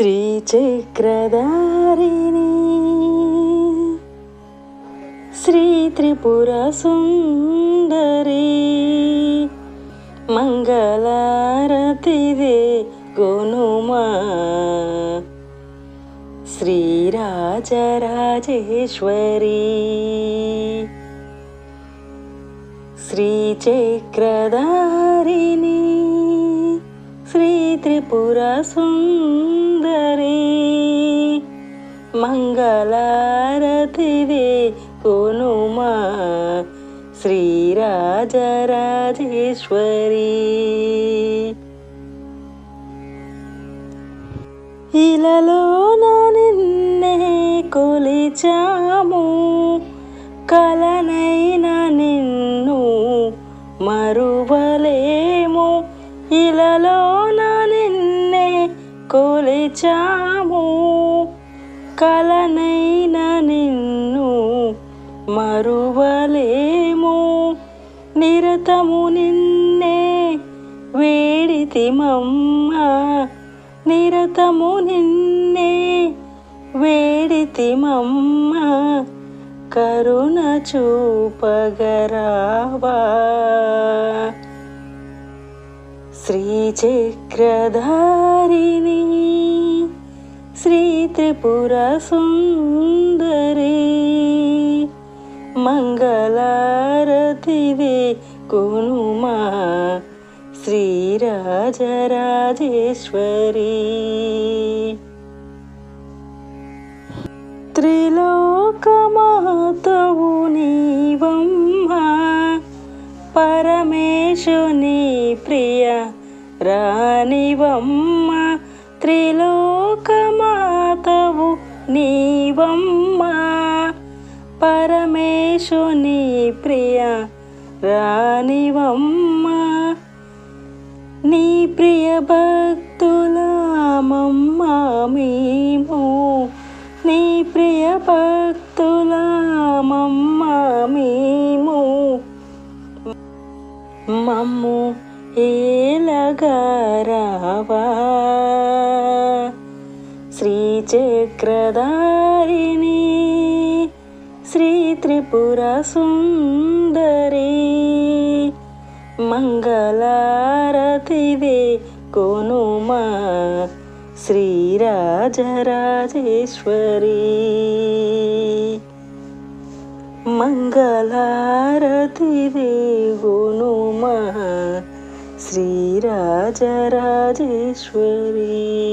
श्रीचक्रधारिणी। श्रीत्रिपुरसुन्दरी। मङ्गलारतिदे गोनुमा। श्रीराजराजेश्वरी। श्रीचक्रधारिणी। श्रीत्रिपुरसुन्दरी। మంగళారతిదే కొనుమా శ్రీరాజరాజేశ్వరి. ఇలలో నా నిన్నే కొలిచాము కలనైన నిన్ను మరువలేము. ఇలలో నా నిన్నే కొలిచాము కలనైన నిన్ను మరువలేము. నిరతము నిన్నే వేడితిమమ్మ. నిరతము నిన్నే వేడితిమమ్మ. కరుణ చూపగరావా. శ్రీచక్రధారిణి శ్రీ త్రిపుర సుందరి మంగళారతివే కొనుమా శ్రీరాజరాజేశ్వరీ. త్రిలోకమాతవు నీవమ్మ పరమేశుని ప్రియ రాణివమ్మ. త్రిలోకమాతవు నీవమ్మ పరమేశుని ప్రియ రానివమ్మా నీ ప్రియ భక్తులామమ్మా మేము. నీ ప్రియ భక్తులామమ్మా మేము. మమ్ము ఏలగారావా శ్రీచక్రధారిణి శ్రీ త్రిపుర సుందరి. మంగళారతివే కొనుమా శ్రీరాజరాజేశ్వరి మంగళారతివే కొనుమా శ్రీరాజరాజేశ్వరి